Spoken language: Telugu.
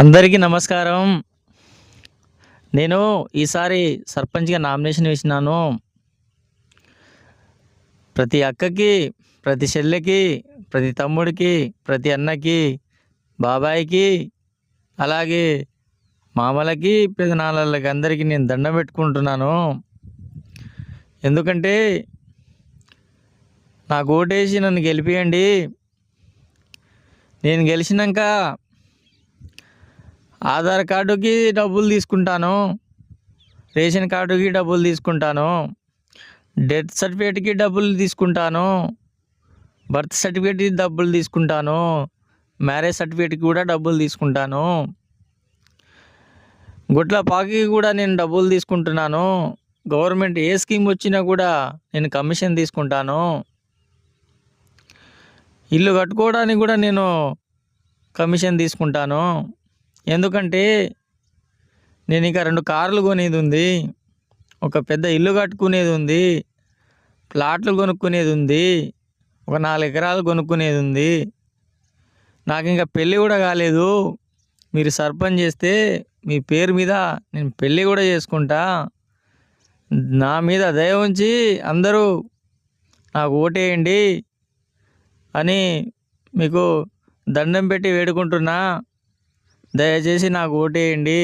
అందరికీ నమస్కారం. నేను ఈసారి సర్పంచ్గా నామినేషన్ వేసినాను. ప్రతి అక్కకి ప్రతి చెల్లెకి ప్రతి తమ్ముడికి ప్రతి అన్నకి బాబాయికి అలాగే మామలకి పెదనాన్నలకి అందరికీ నేను దండం పెట్టుకుంటున్నాను. ఎందుకంటే నాకు ఓటేసి నన్ను గెలిపియండి. నేను గెలిచినాక ఆధార్ కార్డుకి డబ్బులు తీసుకుంటాను. రేషన్ కార్డుకి డబ్బులు తీసుకుంటాను. డెత్ సర్టిఫికేట్కి డబ్బులు తీసుకుంటాను. బర్త్ సర్టిఫికేట్కి డబ్బులు తీసుకుంటాను. మ్యారేజ్ సర్టిఫికేట్కి కూడా డబ్బులు తీసుకుంటాను. గుట్ల పాకి కూడా నేను డబ్బులు తీసుకుంటున్నాను. గవర్నమెంట్ ఏ స్కీమ్ వచ్చినా కూడా నేను కమిషన్ తీసుకుంటాను. ఇల్లు కట్టుకోవడానికి కూడా నేను కమిషన్ తీసుకుంటాను. ఎందుకంటే నేను ఇంకా రెండు కార్లు కొనేది ఉంది. ఒక పెద్ద ఇల్లు కట్టుకునేది ఉంది. ప్లాట్లు కొనుక్కునేది ఉంది. ఒక నాలుగు ఎకరాలు కొనుక్కునేది ఉంది. నాకు ఇంకా పెళ్ళి కూడా కాలేదు. మీరు సర్పంచ్ చేస్తే మీ పేరు మీద నేను పెళ్ళి కూడా చేసుకుంటా. నా మీద దయ ఉంచి అందరూ నాకు ఓటేయండి అని మీకు దండం పెట్టి వేడుకుంటున్నా. దయచేసి నాకు ఓటేయండి